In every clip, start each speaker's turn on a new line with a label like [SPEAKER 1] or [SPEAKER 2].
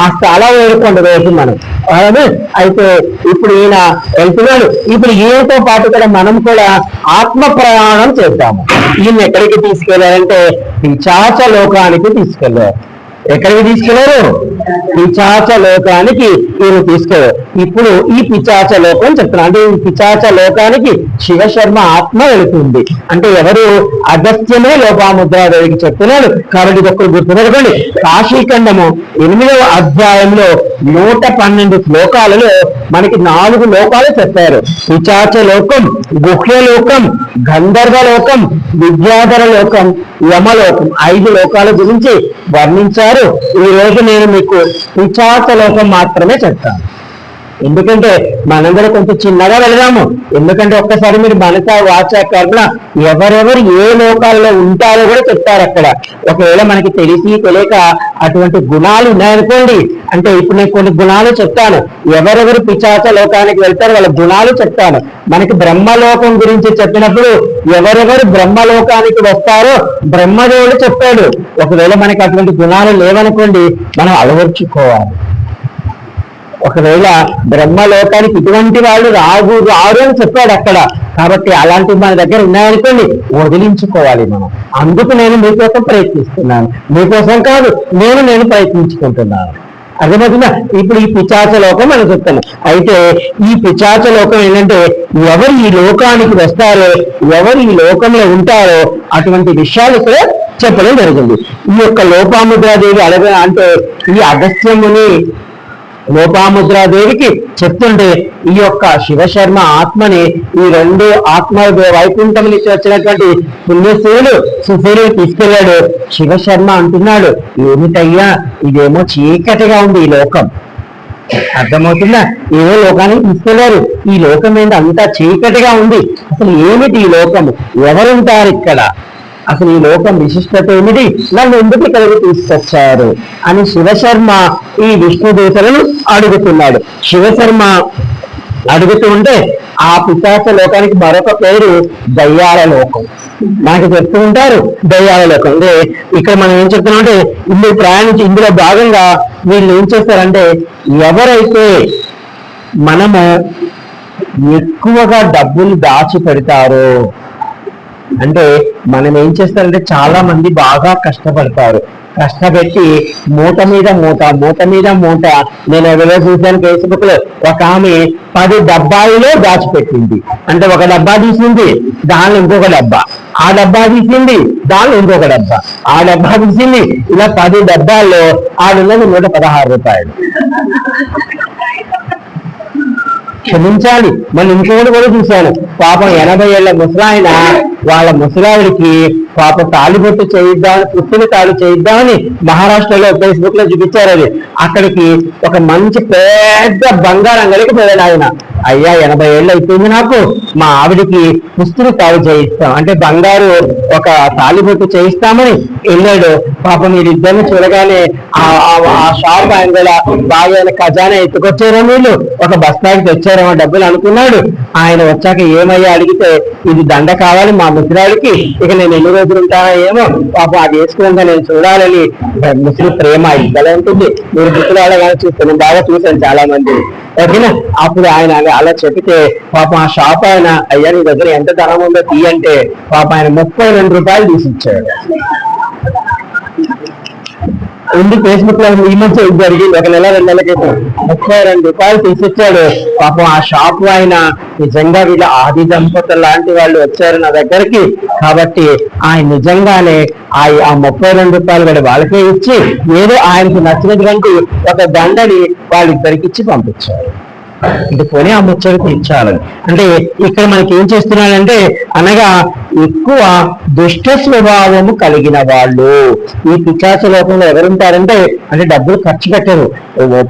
[SPEAKER 1] ఆ స్థలం వేడుకోండి రోజు మనం. అయితే ఇప్పుడు ఈయన వెళ్తున్నాడు. ఇప్పుడు ఈయనతో పాటు కూడా మనం కూడా ఆత్మ ప్రయాణం చేద్దాము. ఈయన ఎక్కడికి తీసుకెళ్ళారంటే పిచాచ లోకానికి తీసుకెళ్ళారు. ఎక్కడికి తీసుకెళ్ళారు? పిచాచ లోకానికి ఈయన తీసుకెళ్ళారు. ఇప్పుడు ఈ పిచాచ లోకం చెప్తున్నా. అంటే ఈ పిచాచ లోకానికి శివశర్మ ఆత్మ వెళుతుంది. అంటే ఎవరు? అగస్త్యమే లోపాముద్రాదేవికి చెప్తున్నాడు. కాబట్టి ఒక్కరు గుర్తుపెట్టుకోండి. కాశీఖండము ఎనిమిదవ అధ్యాయంలో నూట పన్నెండు శ్లోకాలలో మనకి నాలుగు లోకాలు చెప్పారు. పిచాచ లోకం గుహ్య లోకం గంధర్వ లోకం విద్యాధర లోకం యమలోకం ఐదు లోకాల గురించి వర్ణించారు. ఈ రోజు నేను మీకు పిచాచ లోకం మాత్రమే చెప్తాను. ఎందుకంటే మనందరూ కొంచెం చిన్నగా వెళదాము. ఎందుకంటే ఒక్కసారి మీరు మనస వాచ కర్మ ఎవరెవరు ఏ లోకాలలో ఉంటారో కూడా చెప్తారు అక్కడ. ఒకవేళ మనకి తెలిసి తెలియక అటువంటి గుణాలు ఉన్నాయనుకోండి అంటే ఇప్పుడు నేను కొన్ని గుణాలు చెప్తాను. ఎవరెవరు పిచాచ లోకానికి వెళ్తారో వాళ్ళ గుణాలు చెప్తాను. మనకి బ్రహ్మలోకం గురించి చెప్పినప్పుడు ఎవరెవరు బ్రహ్మలోకానికి వస్తారో బ్రహ్మదేవుడు చెప్పాడు. ఒకవేళ మనకి అటువంటి గుణాలు లేవనుకోండి మనం అలవర్చుకోవాలి. ఒకవేళ బ్రహ్మలోకానికి ఇటువంటి వాళ్ళు రాగు రారు అని చెప్పాడు అక్కడ. కాబట్టి అలాంటివి మన దగ్గర ఉన్నాయనుకోండి వదిలించుకోవాలి మనం. అందుకు నేను మీకోసం ప్రయత్నిస్తున్నాను. మీకోసం కాదు నేను నేను ప్రయత్నించుకుంటున్నాను. అర్థమవుతుందా? ఇప్పుడు ఈ పిచాచ లోకం మనం చెప్తాను అయితే ఈ పిచాచ లోకం ఏంటంటే ఎవరు ఈ లోకానికి వస్తారో ఎవరు ఈ లోకంలో ఉంటారో అటువంటి విషయాలు ఇక్కడ చెప్పడం జరిగింది ఈ యొక్క లోపాముద్రాదేవి అడగ అంటే ఈ అగస్త్యముని లోపాముద్రాదేవికి చెప్తుంటే ఈ యొక్క శివశర్మ ఆత్మని ఈ రెండు ఆత్మ వైకుంఠం నుంచి వచ్చినటువంటి పుణ్యశీలుడు సుశీలుడు తీసుకెళ్ళాడు. శివశర్మ అంటున్నాడు ఏమిటయ్యా ఇదేమో చీకటిగా ఉంది ఈ లోకం. అర్థమవుతుందా? ఏదో లోకానికి తీసుకెళ్ళారు ఈ లోకం ఏంటి అంతా చీకటిగా ఉంది. అసలు ఏమిటి ఈ లోకం ఎవరుంటారు ఇక్కడ? అసలు ఈ లోకం విశిష్టత ఏమిటి? నన్ను ఎందుకు ఇక్కడికి తీసుకొచ్చారు? అని శివశర్మ ఈ విష్ణుదూతలను అడుగుతున్నాడు. శివశర్మ అడుగుతూ ఉంటే ఆ పిశాచ లోకానికి మరొక పేరు దయ్యాల లోకం. నాకు చెప్తూ ఉంటారు దయ్యాల లోకం. అంటే ఇక్కడ మనం ఏం చెప్తున్నాం అంటే ఇందులో ప్రయాణించి ఇందులో భాగంగా వీళ్ళు ఏం చేస్తారంటే ఎవరైతే మనము ఎక్కువగా డబ్బులు దాచి పెడతారో అంటే మనం ఏం చేస్తారంటే చాలా మంది బాగా కష్టపడతారు. కష్టపెట్టి మూట మీద మూట మూట మీద మూట. నేను ఎవరో చూశాను ఫేస్బుక్లో ఒక ఆమె పది డబ్బాయిలో దాచిపెట్టింది. అంటే ఒక డబ్బా తీసింది దానిలో ఇంకొక డబ్బా. ఆ డబ్బా తీసింది దానిలో ఇంకొక డబ్బా. ఆ డబ్బా తీసింది ఇలా పది డబ్బాల్లో ఆడున్నది నూట పదహారు రూపాయలు. క్షమించాలి. మన ఇంట్లో కూడా చూశాను. పాపం ఎనభై ఏళ్ళ ముసలాయన వాళ్ళ ముసలావిడికి పాప తాలిబొట్టు చేయిద్దామని పుట్టిన తాళి చేయిద్దామని మహారాష్ట్రలో ఫేస్బుక్లో చూపించారు అది. అక్కడికి ఒక మంచి పెద్ద బంగారం కలిగి పోయాడు ఆయన. అయ్యా ఎనభై ఏళ్ళు అయిపోయింది నాకు. మా ఆవిడికి పుస్తులు తాళి చేయిస్తాం. అంటే బంగారు ఒక తాలిబొట్టు చేయిస్తామని వెళ్ళాడు. పాపం వీళ్ళిద్దరిని చూడగానే ఆ షాప్ ఆయన గల బాగా ఆయన ఖజానా ఎత్తుకొచ్చారో వీళ్ళు. ఒక బస్తాకి తెచ్చారేమో డబ్బులు అనుకున్నాడు. ఆయన వచ్చాక ఏమయ్యా అడిగితే ఇది దండ కావాలి మా ముసలాడికి ఇక నేను ఎన్ని రోజులు ఉంటానో ఏమో పాపం అది వేసుకున్నాక నేను చూడాలని ముసలి ప్రేమ ఇద్దలే ఉంటుంది. మీరు ముసలాడ కానీ చూస్తే బాగా చూశాను చాలా మంది ఓకేనా అప్పుడు ఆయన అలా- చెప్తే పాపం ఆ షాప్ ఆయన అయ్యా నీ దగ్గర ఎంత ధనం ఉందో తీయంటే పాప ఆయన ముప్పై రెండు రూపాయలు తీసిచ్చాడు ఉంది ఫేస్బుక్లో ఈ మధ్య ఇది జరిగింది. ఒక నెల రెండు నెలల క్రితం. ముప్పై రెండు రూపాయలు తీసిచ్చాడు. పాపం ఆ షాప్ ఆయన నిజంగా వీళ్ళ ఆది దంపతులు లాంటి వాళ్ళు వచ్చారు నా దగ్గరికి. కాబట్టి ఆయన నిజంగానే ఆ ఆ ముప్పై రెండు రూపాయలు కూడా వాళ్ళకే ఇచ్చి ఏదో ఆయనకు నచ్చినటువంటి ఒక దండని వాళ్ళిద్దరికి ఇచ్చి పంపించారు. ఇది కొని ఆ ముచ్చట తీర్చాలని. అంటే ఇక్కడ మనకి ఏం చేస్తున్నాడంటే అనగా ఎక్కువ దుష్ట స్వభావము కలిగిన వాళ్ళు. ఈ పిచాచ లోకంలో ఎవరుంటారంటే అంటే డబ్బులు ఖర్చు పెట్టరు.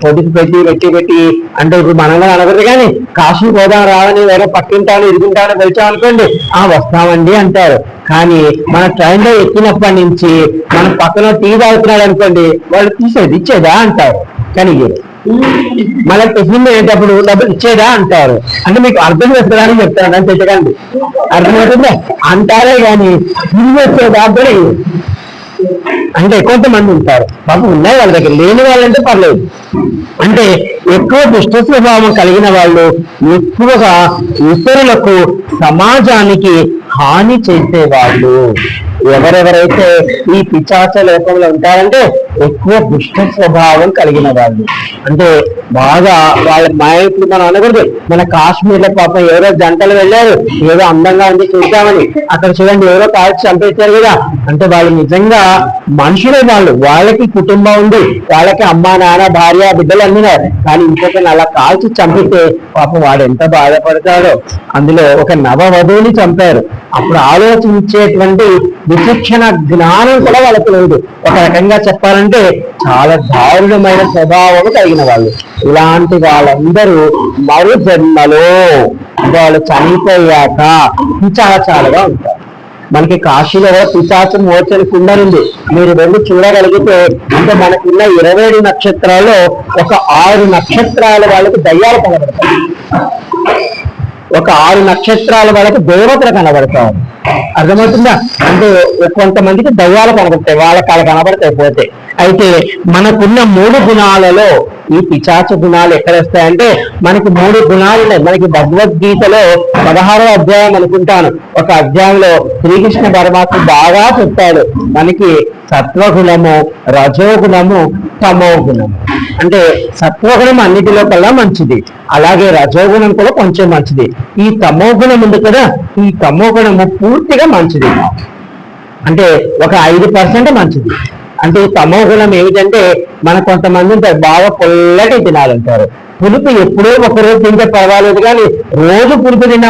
[SPEAKER 1] పొదుపు పెట్టి పెట్టి పెట్టి అంటే ఇప్పుడు మనలో అనగదు కానీ కాశీ పోదాం రావని వేరే పక్కింటాను ఇరుగుంటాను వెళ్తాం అనుకోండి ఆ వస్తామండి అంటారు. కానీ మన ట్రైన్లో ఎక్కినప్పటి నుంచి మన పక్కన టీ తాగుతున్నాడు అనుకోండి వాళ్ళు తీసేది ఇచ్చేదా అంటారు. కానీ మళ్ళీ టిఫిన్ అయ్యేటప్పుడు డబ్బులు ఇచ్చేదా అంటారు? అంటే మీకు అర్థం చేస్తారని చెప్తాను అని చెప్పకండి అర్థమవుతుందా? అంటారే కానీ తిరిగి వచ్చేదా కూడా అంటే కొంతమంది ఉంటారు. పాపం ఉన్నాయి వాళ్ళ దగ్గర. లేని వాళ్ళంటే పర్లేదు. అంటే ఎక్కువ దుష్ట స్వభావం కలిగిన వాళ్ళు ఎక్కువగా ఇతరులకు సమాజానికి హాని చేసేవాళ్ళు. ఎవరెవరైతే ఈ పిచాచ లోకంలో ఉంటారంటే ఎక్కువ దుష్ట స్వభావం కలిగిన వాళ్ళు. అంటే బాగా వాళ్ళ మా ఇప్పుడు మనం అనకూడదు. మన కాశ్మీర్లో పాపం ఎవరో జంటలు వెళ్ళారు ఏదో అందంగా ఉంది చూద్దామని. అక్కడ చూడండి ఎవరో కాల్చి చంపేశారు కదా. అంటే వాళ్ళు నిజంగా మనుషులే వాళ్ళు. వాళ్ళకి కుటుంబం ఉంది. వాళ్ళకి అమ్మ నాన్న భార్య బిడ్డలు అందినారు. కానీ ఇంకొకరిని అలా కాల్చి చంపితే పాపం వాడు ఎంత బాధపడతాడో. అందులో ఒక నవవధువుని చంపారు. అప్పుడు ఆలోచించేటువంటి విచక్షణ జ్ఞానం కూడా వాళ్ళకి లేదు. ఒక రకంగా చెప్పాలంటే చాలా దారుణమైన స్వభావం కలిగిన వాళ్ళు. ఇలాంటి వాళ్ళందరూ మరు జన్మలో వాళ్ళు చనిపోయాక పిచాచాలుగా ఉంటారు. మనకి కాశీలో పిశాచం మోచని కుండనుంది మీరు వెళ్ళి చూడగలిగితే అంటే మనకున్న ఇరవై ఏడు నక్షత్రాల్లో ఒక ఆరు నక్షత్రాల వాళ్ళకి దయ్యాలు కనబడతాయి. ఒక ఆరు నక్షత్రాల వాళ్ళకి దేవతలు కనబడతారు. అర్థమవుతుందా? అంటే కొంతమందికి దయ్యాలు కనబడతాయి వాళ్ళకి అలా కనబడతాయి పోతే. అయితే మనకున్న మూడు గుణాలలో ఈ పిచాచ గుణాలు ఎక్కడ వస్తాయంటే మనకి మూడు గుణాలు ఉన్నాయి. మనకి భగవద్గీతలో పదహారో అధ్యాయం అనుకుంటాను. ఒక అధ్యాయంలో శ్రీకృష్ణ పరమాత్మ బాగా చెప్తాడు మనకి సత్వగుణము రజోగుణము తమో గుణము అంటే సత్వగుణం అన్నిటిలో కల్లా మంచిది. అలాగే రజోగుణం కూడా కొంచెం మంచిది. ఈ తమోగుణం ఉంది కదా ఈ తమోగుణము పూర్తిగా మంచిది. అంటే ఒక ఐదు పర్సెంట్ మంచిది. అంటే తమోగుణం తమో గుణం ఏమిటంటే మన కొంతమంది బాగా పొల్లటి తినాలంటారు. పులుపు ఎప్పుడో ఒకరోజు తింటే పర్వాలేదు కానీ రోజు పులుపు తిన్నా